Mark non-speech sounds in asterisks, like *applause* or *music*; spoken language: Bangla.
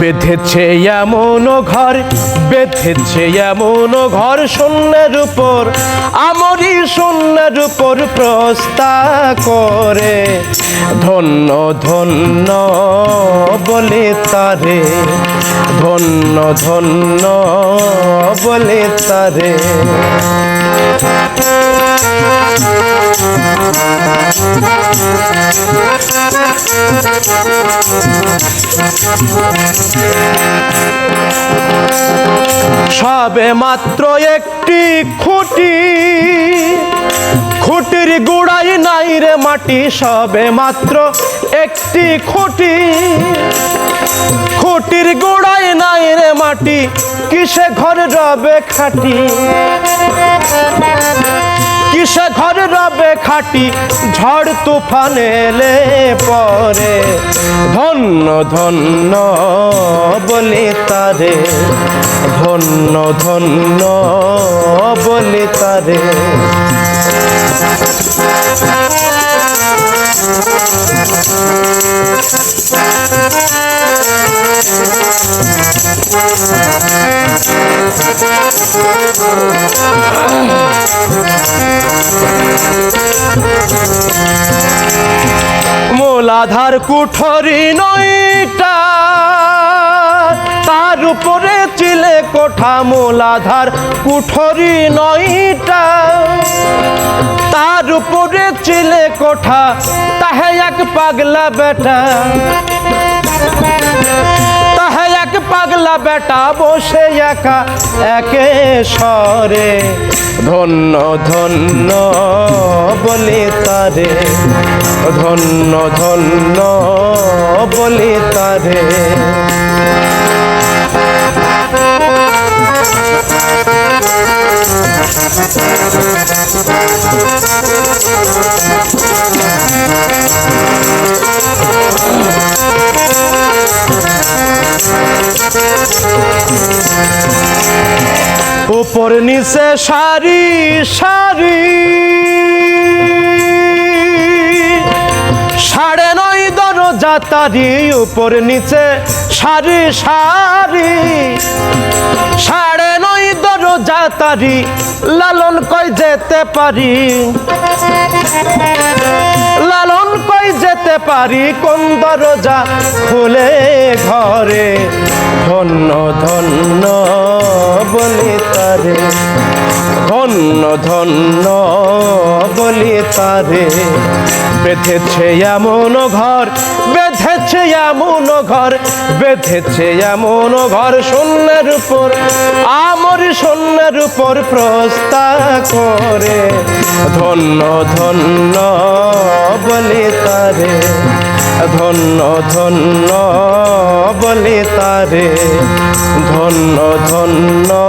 বেঁধেছে এমন ঘর, বেঁধেছে এমন ঘর শূন্যের উপর, আমরি শূন্যের উপর প্রস্তা করে। ধন্য ধন্য বলে তারে, ধন্য ধন্য বলে তারে। সবে মাত্র একটি খুঁটি, খুঁটির গুড়াই নাই রে মাটি। সবে মাত্র একটি খুঁটি, খুঁটির গুড়াই নাই রে মাটি। কিসে ঘর রবে খাটি? খাটি ঝড় তুফান এলে পরে। ধন্য ধন্য বলে তারে ধন্য ধন্য বলে তারে। *laughs* মোলাধার কুঠরি নইটা তার উপরে চিলে কোঠা মোলাধার কুঠরি নইটা তার উপরে চিলে কোঠা, তাহে এক পাগলা বেটা। পাগলা বেটা বসে একা একে সরে ধন্য ধন্য বলে তারে। ধন্য ধন্য বলে তারে। উপর নিচে সারি সারি। সাড়ে নয় দরজা তারি উপর নিচে সারি সারি। সাড়ে নয় দরজা তারি, লালন কই যেতে পারি? লালন কই যেতে পারি? কোন দরজা খুলে ঘরে? ধন্য ধন্য। তারে। ধন্য ধন্য বলে তারে। বেঁধেছে এমন ঘর, বেঁধেছে এমন ঘর, বেঁধেছে এমন ঘর শূন্যের উপর, আমর শূন্যের উপর প্রস্তা করে। ধন্য ধন্য বলে তারে। ধন্য ধন্য বলে তারে। ধন্য ধন্য